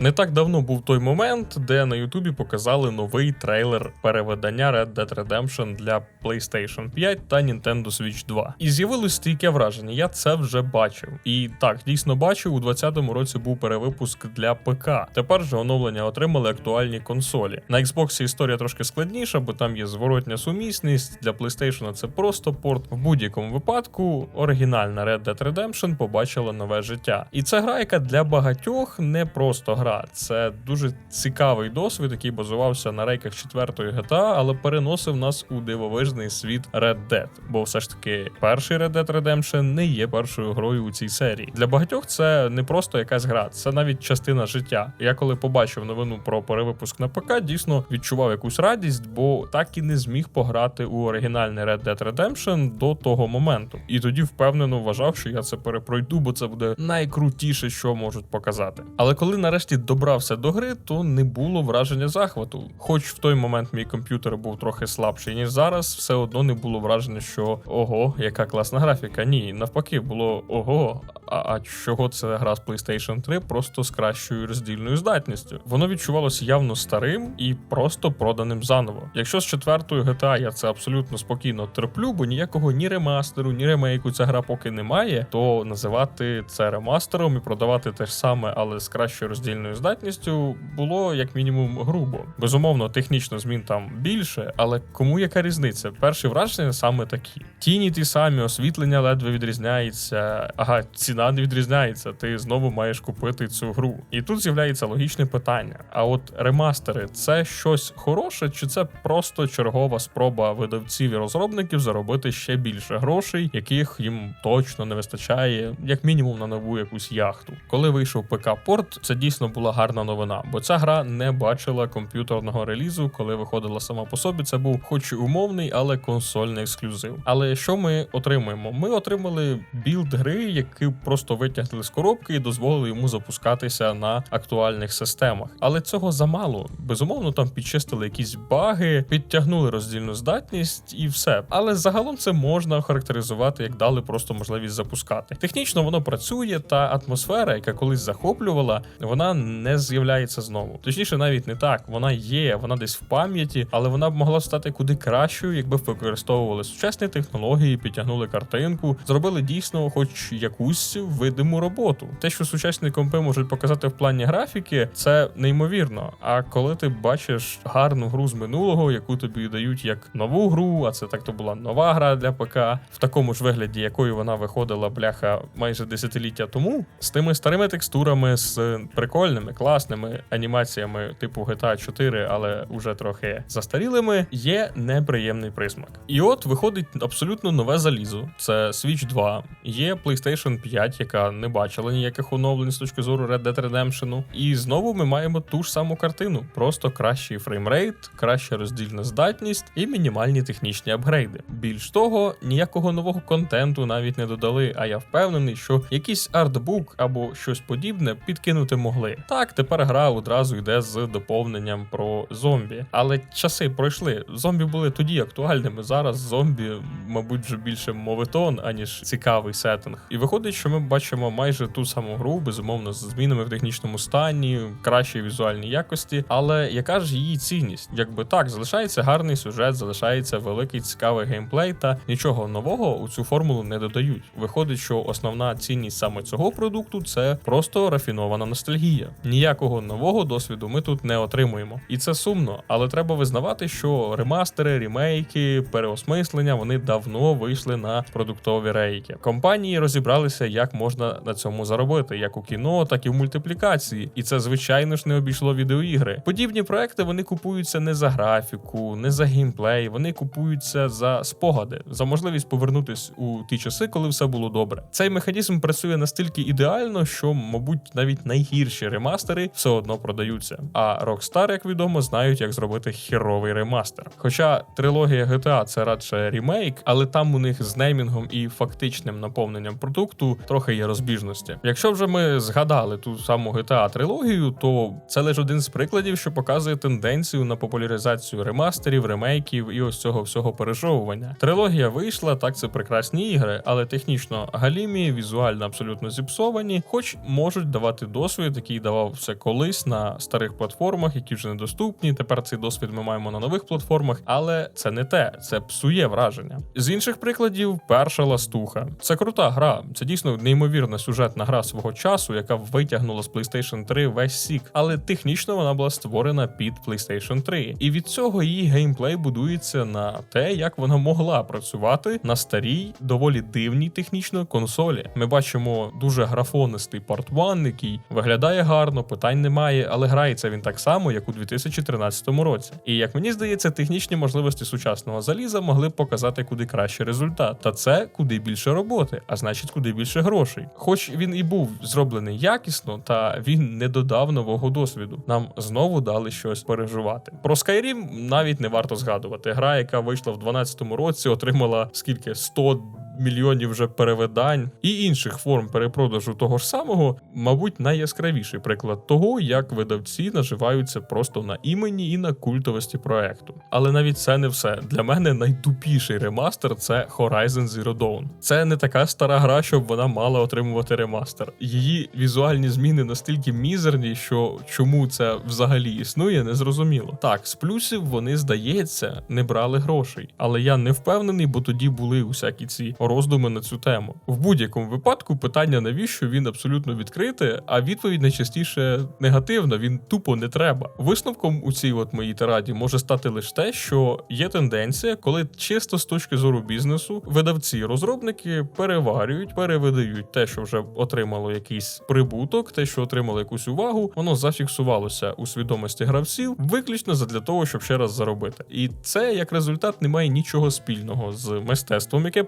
Не так давно був той момент, де на Ютубі показали новий трейлер переведення Red Dead Redemption для PlayStation 5 та Nintendo Switch 2. І з'явилось стійке враження, я це вже бачив. І так, дійсно бачив, у 2020 році був перевипуск для ПК. Тепер же оновлення отримали актуальні консолі. На Xbox історія трошки складніша, бо там є зворотня сумісність. Для PlayStation це просто порт. В будь-якому випадку оригінальна Red Dead Redemption побачила нове життя. І це гра, яка для багатьох не просто гра. Це дуже цікавий досвід, який базувався на рейках четвертої GTA, але переносив нас у дивовижний світ Red Dead. Бо все ж таки перший Red Dead Redemption не є першою грою у цій серії. Для багатьох це не просто якась гра, це навіть частина життя. Я коли побачив новину про перевипуск на ПК, дійсно відчував якусь радість, бо так і не зміг пограти у оригінальний Red Dead Redemption до того моменту. І тоді впевнено вважав, що я це перепройду, бо це буде найкрутіше, що можуть показати. Але коли нарешті добрався до гри, то не було враження захвату. Хоч в той момент мій комп'ютер був трохи слабший, ніж зараз, все одно не було враження, що ого, яка класна графіка. Ні, навпаки, було ого. А, а чого це гра з PlayStation 3 просто з кращою роздільною здатністю? Воно відчувалося явно старим і просто проданим заново. Якщо з четвертою GTA я це абсолютно спокійно терплю, бо ніякого ні ремастеру, ні ремейку ця гра поки немає, то називати це ремастером і продавати те ж саме, але з кращою роздільною здатністю, було як мінімум грубо. Безумовно, технічно змін там більше, але кому яка різниця? Перші враження саме такі. Тіні ті самі, освітлення ледве відрізняється. Ага, ціна не відрізняється. Ти знову маєш купити цю гру. І тут з'являється логічне питання: а от ремастери це щось хороше, чи це просто чергова спроба видавців і розробників заробити ще більше грошей, яких їм точно не вистачає, як мінімум на нову якусь яхту. Коли вийшов ПК Порт, це дійсно була гарна новина, бо ця гра не бачила комп'ютерного релізу, коли виходила сама по собі. Це був хоч і умовний, але консольний ексклюзив. Але що ми отримуємо? Ми отримали білд гри, який просто витягли з коробки і дозволили йому запускатися на актуальних системах. Але цього замало. Безумовно, там підчистили якісь баги, підтягнули роздільну здатність і все. Але загалом це можна охарактеризувати як дали просто можливість запускати. Технічно воно працює, та атмосфера, яка колись захоплювала, вона не з'являється знову. Точніше, навіть не так. Вона є, вона десь в пам'яті, але вона б могла стати куди кращою, якби використовували сучасні технології, підтягнули картинку, зробили дійсно, хоч якусь видиму роботу. Те, що сучасні компи можуть показати в плані графіки, це неймовірно. А коли ти бачиш гарну гру з минулого, яку тобі дають як нову гру, а це так то була нова гра для ПК, в такому ж вигляді, якою вона виходила бляха майже десятиліття тому, з тими старими текстурами, з прикольними, класними анімаціями типу GTA 4, але уже трохи застарілими, є неприємний присмак. І от виходить абсолютно нове залізо. Це Switch 2, є PlayStation 5, яка не бачила ніяких оновлень з точки зору Red Dead Redemption. І знову ми маємо ту ж саму картину: просто кращий фреймрейт, краща роздільна здатність і мінімальні технічні апгрейди. Більш того, ніякого нового контенту навіть не додали. А я впевнений, що якийсь артбук або щось подібне підкинути могли. Так, тепер гра одразу йде з доповненням про зомбі. Але часи пройшли. Зомбі були тоді актуальними. Зараз зомбі, мабуть, вже більше моветон, аніж цікавий сеттинг. І виходить, що ми бачимо майже ту саму гру, безумовно, з змінами в технічному стані, кращій візуальній якості. Але яка ж її цінність? Якби так, залишається гарний сюжет, залишається великий цікавий геймплей, та нічого нового у цю формулу не додають. Виходить, що основна цінність саме цього продукту це просто рафінована ностальгія. Ніякого нового досвіду ми тут не отримуємо. І це сумно, але треба визнавати, що ремастери, рімейки, переосмислення вони давно вийшли на продуктові рейки. Компанії розібралися, як можна на цьому заробити, як у кіно, так і в мультиплікації. І це звичайно ж не обійшло відеоігри. Подібні проекти вони купуються не за графіку, не за геймплей. Вони купуються за спогади, за можливість повернутись у ті часи, коли все було добре. Цей механізм працює настільки ідеально, що, мабуть, навіть найгірші ремастери все одно продаються. А Rockstar, як відомо, знають, як зробити херовий ремастер. Хоча трилогія GTA це радше ремейк, але там у них з неймінгом і фактичним наповненням продукту трохи є розбіжності. Якщо вже ми згадали ту саму GTA трилогію, то це лише один з прикладів, що показує тенденцію на популяризацію ремастерів, ремейків і ось цього всього пережовування. Трилогія вийшла, так це прекрасні ігри, але технічно галімі, візуально абсолютно зіпсовані, хоч можуть давати досвід, який видавався колись на старих платформах, які вже недоступні. Тепер цей досвід ми маємо на нових платформах, але це не те, це псує враження. З інших прикладів, перша ластуха. Це крута гра. Це дійсно неймовірна сюжетна гра свого часу, яка витягнула з PlayStation 3 весь сік, але технічно вона була створена під PlayStation 3. І від цього її геймплей будується на те, як вона могла працювати на старій, доволі дивній технічно консолі. Ми бачимо дуже графонистий Part 1, який виглядає гарно, питань немає, але грається він так само, як у 2013 році. І як мені здається, технічні можливості сучасного заліза могли б показати куди кращий результат. Та це куди більше роботи, а значить, куди більше грошей. Хоч він і був зроблений якісно, та він не додав нового досвіду. Нам знову дали щось переживати. Про Skyrim навіть не варто згадувати. Гра, яка вийшла в 2012 році, отримала скільки 100 мільйонів вже перевидань і інших форм перепродажу того ж самого, мабуть, найяскравіший приклад того, як видавці наживаються просто на імені і на культовості проекту. Але навіть це не все. Для мене найтупіший ремастер це Horizon Zero Dawn. Це не така стара гра, щоб вона мала отримувати ремастер. Її візуальні зміни настільки мізерні, що чому це взагалі існує, не зрозуміло. Так, з плюсів вони, здається, не брали грошей, але я не впевнений, бо тоді були усякі ці роздуми на цю тему. В будь-якому випадку питання, навіщо він абсолютно відкрите, а відповідь найчастіше негативна, він тупо не треба. Висновком у цій от моїй тираді може стати лише те, що є тенденція, коли чисто з точки зору бізнесу видавці, розробники переварюють, перевидають те, що вже отримало якийсь прибуток, те, що отримало якусь увагу, воно зафіксувалося у свідомості гравців, виключно задля того, щоб ще раз заробити. І це як результат не має нічого спільного з мистецтвом, яке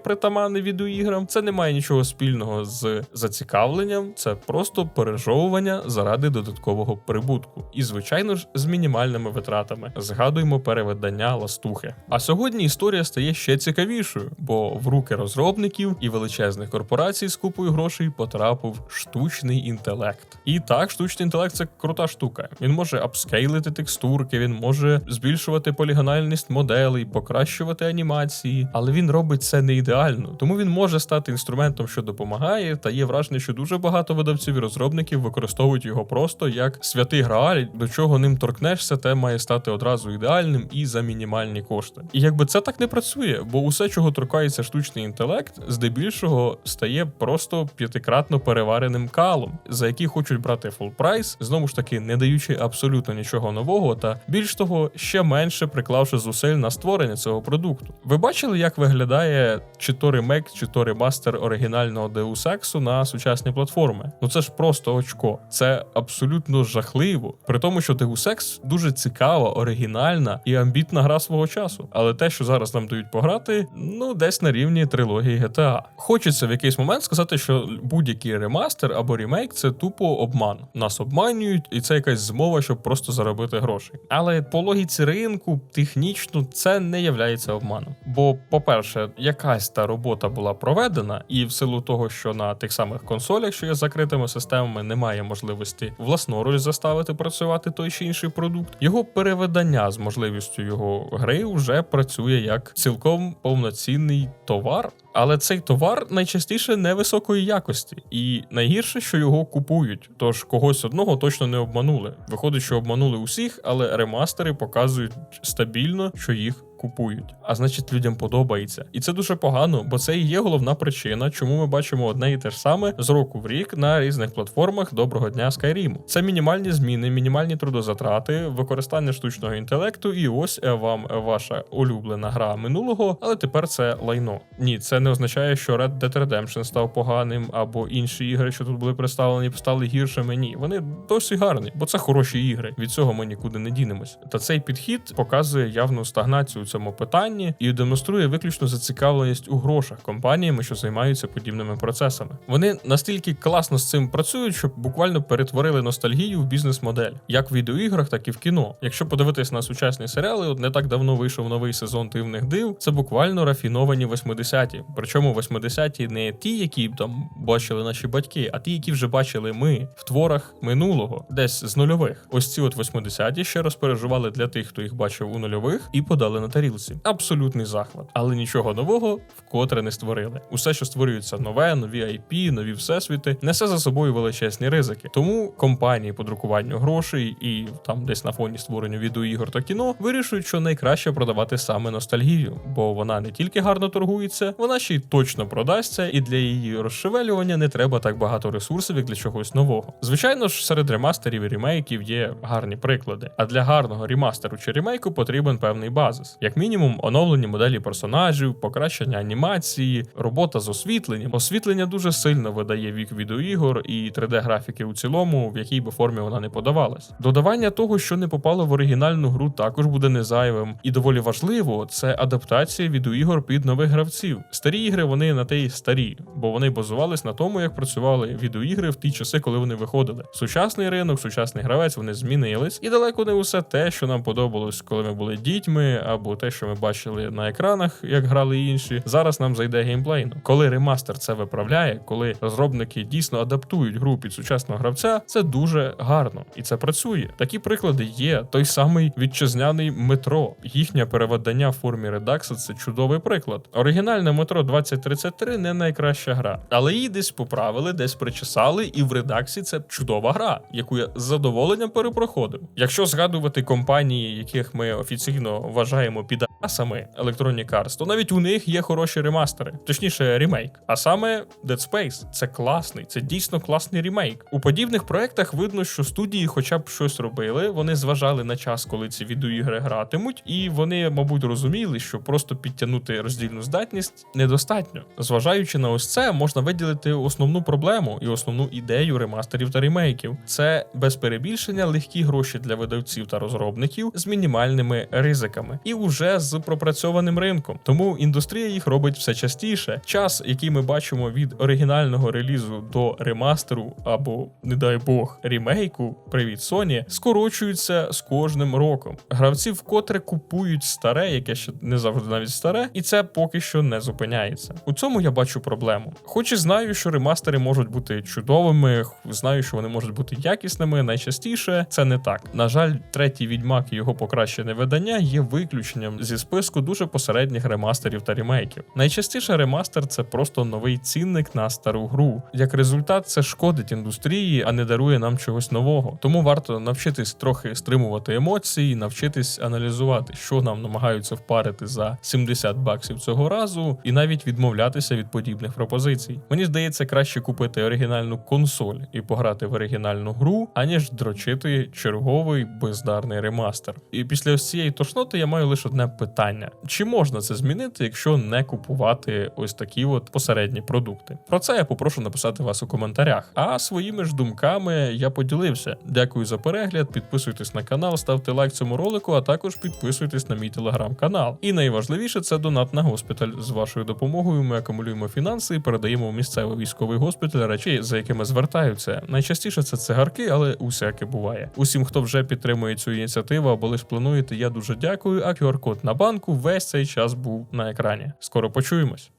притаманне відеоіграм. Це не має нічого спільного з зацікавленням, це просто пережовування заради додаткового прибутку. І, звичайно ж, з мінімальними витратами. Згадуємо переведення ластухи. А сьогодні історія стає ще цікавішою, бо в руки розробників і величезних корпорацій з купою грошей потрапив штучний інтелект. І так, штучний інтелект це крута штука. Він може апскейлити текстурки, він може збільшувати полігональність моделей, покращувати анімації, але він робить це не ідеально, тому він може стати інструментом, що допомагає, та є враження, що дуже багато видавців і розробників використовують його просто як святий грааль, до чого ним торкнешся, те має стати одразу ідеальним і за мінімальні кошти. І якби це так не працює, бо усе, чого торкається штучний інтелект, здебільшого стає просто п'ятикратно перевареним калом, за який хочуть брати фул прайс, знову ж таки не даючи абсолютно нічого нового, та більш того, ще менше приклавши зусиль на створення цього продукту. Ви бачили, як виглядає чи то ремейк, чи то ремастер оригінального Deus Ex на сучасні платформи? Ну це ж просто очко. Це абсолютно жахливо. При тому, що Deus Ex дуже цікава, оригінальна і амбітна гра свого часу. Але те, що зараз нам дають пограти, ну десь на рівні трилогії GTA. Хочеться в якийсь момент сказати, що будь-який ремастер або ремейк це тупо обман. Нас обманюють, і це якась змова, щоб просто заробити грошей. Але по логіці ринку, технічно, це не являється обманом. Бо, по-перше, якась та робота була проведена, і в силу того, що на тих самих консолях, що є закритими системами, немає можливості власноруч заставити працювати той чи інший продукт. Його переведення з можливістю його гри вже працює як цілком повноцінний товар. Але цей товар найчастіше невисокої якості, і найгірше, що його купують. Тож когось одного точно не обманули. Виходить, що обманули усіх, але ремастери показують стабільно, що їх. Купують, а значить, людям подобається, і це дуже погано, бо це і є головна причина, чому ми бачимо одне і те ж саме з року в рік на різних платформах доброго дня Skyrim. Це мінімальні зміни, мінімальні трудозатрати, використання штучного інтелекту, і ось вам ваша улюблена гра минулого, але тепер це лайно. Ні, це не означає, що Red Dead Redemption став поганим, або інші ігри, що тут були представлені, стали гіршими. Ні, вони досі гарні, бо це хороші ігри. Від цього ми нікуди не дінемось. Та цей підхід показує явну стагнацію у цьому питанні і демонструє виключно зацікавленість у грошах компаніями, що займаються подібними процесами. Вони настільки класно з цим працюють, що буквально перетворили ностальгію в бізнес-модель, як в відеоіграх, так і в кіно. Якщо подивитись на сучасні серіали, от не так давно вийшов новий сезон дивних див. Це буквально рафіновані 80-ті. Причому 80-ті не ті, які там бачили наші батьки, а ті, які вже бачили ми в творах минулого, десь з нульових. Ось ці от 80-ті ще раз переживали для тих, хто їх бачив у нульових, і подали на тарілці. Абсолютний захват, але нічого нового вкотре не створили. Усе, що створюється нове, нові IP, нові всесвіти, несе за собою величезні ризики. Тому компанії по друкуванню грошей і там десь на фоні створення відеоігор та кіно вирішують, що найкраще продавати саме ностальгію, бо вона не тільки гарно торгується, вона й точно продасться, і для її розшевелювання не треба так багато ресурсів, як для чогось нового. Звичайно ж, серед ремастерів і ремейків є гарні приклади. А для гарного ремастеру чи ремейку потрібен певний базис, як мінімум, оновлені моделі персонажів, покращення анімації, робота з освітленням. Освітлення дуже сильно видає вік відеоігор і 3D-графіки у цілому, в якій би формі вона не подавалась. Додавання того, що не попало в оригінальну гру, також буде незайвим. І доволі важливо це адаптація відеоігор під нових гравців. Старі ігри вони на те й старі, бо вони базувались на тому, як працювали відеоігри в ті часи, коли вони виходили. Сучасний ринок, сучасний гравець, вони змінились, і далеко не усе те, що нам подобалось, коли ми були дітьми, або те, що ми бачили на екранах, як грали інші. Зараз нам зайде геймплейно. Коли ремастер це виправляє, коли розробники дійсно адаптують гру під сучасного гравця, це дуже гарно і це працює. Такі приклади є. Той самий вітчизняний метро. Їхнє переведення в формі редакса це чудовий приклад. Оригінальне метро 2033 не найкраща гра, але її десь поправили, десь причесали, і в редаксі це чудова гра, яку я з задоволенням перепроходив. Якщо згадувати компанії, яких ми офіційно вважаємо підасами Electronic Arts, то навіть у них є хороші ремастери, точніше, ремейк. А саме Dead Space це класний, це дійсно класний ремейк. У подібних проектах видно, що студії, хоча б щось робили, вони зважали на час, коли ці відеоігри гратимуть, і вони, мабуть, розуміли, що просто підтягнути роздільну здатність недостатньо. Зважаючи на ось це, можна виділити основну проблему і основну ідею ремастерів та ремейків. Це без перебільшення легкі гроші для видавців та розробників з мінімальними ризиками і уже з пропрацьованим ринком. Тому індустрія їх робить все частіше. Час, який ми бачимо від оригінального релізу до ремастеру або, не дай Бог, ремейку, привіт Sony, скорочується з кожним роком. Гравці вкотре купують старе, яке ще не завжди навіть старе, і це поки що не зупиняється. У цьому я бачу проблему. Хоч і знаю, що ремастери можуть бути чудовими, знаю, що вони можуть бути якісними. Найчастіше це не так. На жаль, третій відьмак і його покращене видання є виключенням зі списку дуже посередніх ремастерів та ремейків. Найчастіше ремастер це просто новий цінник на стару гру. Як результат, це шкодить індустрії, а не дарує нам чогось нового. Тому варто навчитись трохи стримувати емоції, навчитись аналізувати, що нам намагаються впарити за 70 баксів цього разу, і навіть відмовлятися від подібних пропозицій. Мені здається, краще купити оригінальну консоль і пограти в оригінальну гру, аніж дрочити черговий бездарний ремастер. І після ось цієї тошноти я маю лише одне питання: чи можна це змінити, якщо не купувати ось такі от посередні продукти? Про це я попрошу написати вас у коментарях. А своїми ж думками я поділився. Дякую за перегляд. Підписуйтесь на канал, ставте лайк цьому ролику, а також підписуйтесь на мій телеграм-канал. І найважливіше це донат на госпіталь. З вашою допомогою ми акумулюємо фінанси і передаємо в місцевий військовий госпіталь речі, за якими звертаються. Найчастіше це цигарки, але усяке буває. Усім, хто вже підтримує цю ініціативу або лиш плануєте, я дуже дякую. А QR-код на банку весь цей час був на екрані. Скоро почуємось.